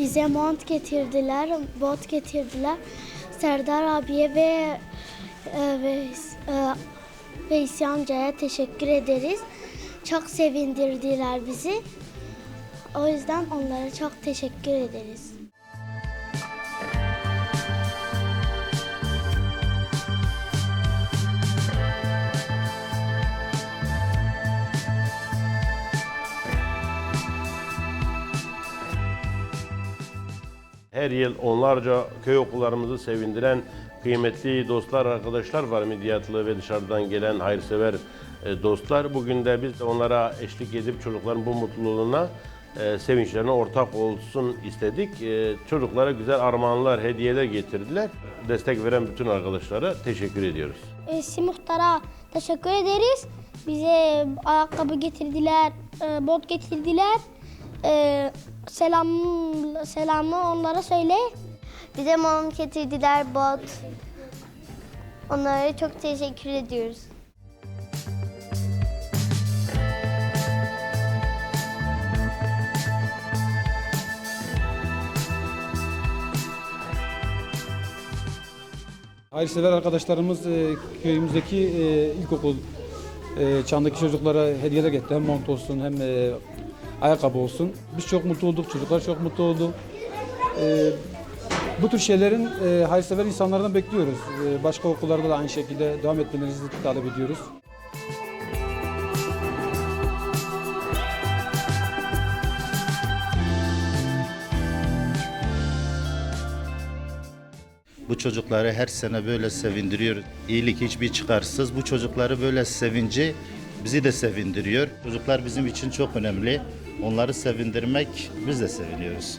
Bize mont getirdiler, bot getirdiler. Serdar abiye ve e, ve e, teşekkür ederiz. Çok sevindirdiler bizi. O yüzden onlara çok teşekkür ederiz. Her yıl onlarca köy okullarımızı sevindiren kıymetli dostlar, arkadaşlar var. Midyatlı ve dışarıdan gelen hayırsever e, dostlar. Bugün de biz onlara eşlik edip çocukların bu mutluluğuna, e, sevinçlerine ortak olsun istedik. E, Çocuklara güzel armağanlar, hediyeler getirdiler. Destek veren bütün arkadaşlara teşekkür ediyoruz. Esi Muhtar'a teşekkür ederiz. Bize ayakkabı getirdiler, bot getirdiler. Selam selamı onlara söyle. Bize mont getirdiler, bot. Onlara çok teşekkür ediyoruz. Hayırsever arkadaşlarımız e, köyümüzdeki e, ilkokul e, çağındaki çocuklara hediyeler getirdi. Hem mont olsun hem e, ayakkabı olsun. Biz çok mutlu olduk, çocuklar çok mutlu oldu. E, bu tür şeylerin e, hayırsever insanlardan bekliyoruz. E, başka okullarda da aynı şekilde devam etmelerinizi talep ediyoruz. Bu çocukları her sene böyle sevindiriyor. İyilik hiçbir çıkarsız. Bu çocukları böyle sevinci bizi de sevindiriyor. Çocuklar bizim için çok önemli. Onları sevindirmek biz de seviniyoruz.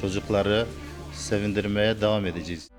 Çocukları sevindirmeye devam edeceğiz.